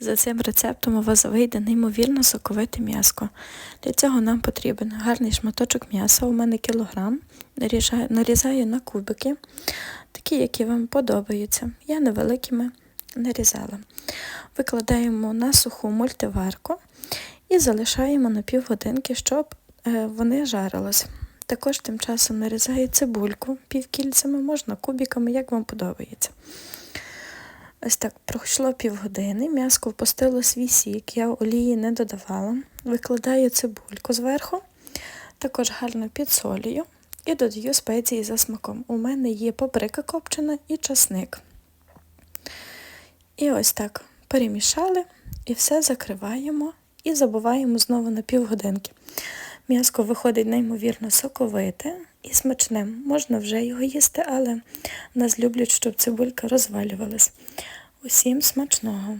За цим рецептом у вас вийде неймовірно соковите м'яско. Для цього нам потрібен гарний шматочок м'яса, у мене кілограм. Наріжаю, нарізаю на кубики, такі, які вам подобаються. Я невеликими нарізала. Викладаємо на суху мультиварку і залишаємо на півгодинки, щоб е, вони жарились. Також тим часом нарізаю цибульку півкільцями, можна кубиками, як вам подобається. Ось так пройшло півгодини, м'яско впустило свій сік, я олії не додавала. Викладаю цибульку зверху, також гарно підсолюю і додаю спеції за смаком. У мене є паприка копчена і часник. І ось так перемішали і все закриваємо і забуваємо знову на півгодинки. М'яско виходить неймовірно соковите і смачне. Можна вже його їсти, але нас люблять, щоб цибулька розвалювалась. Усім смачного!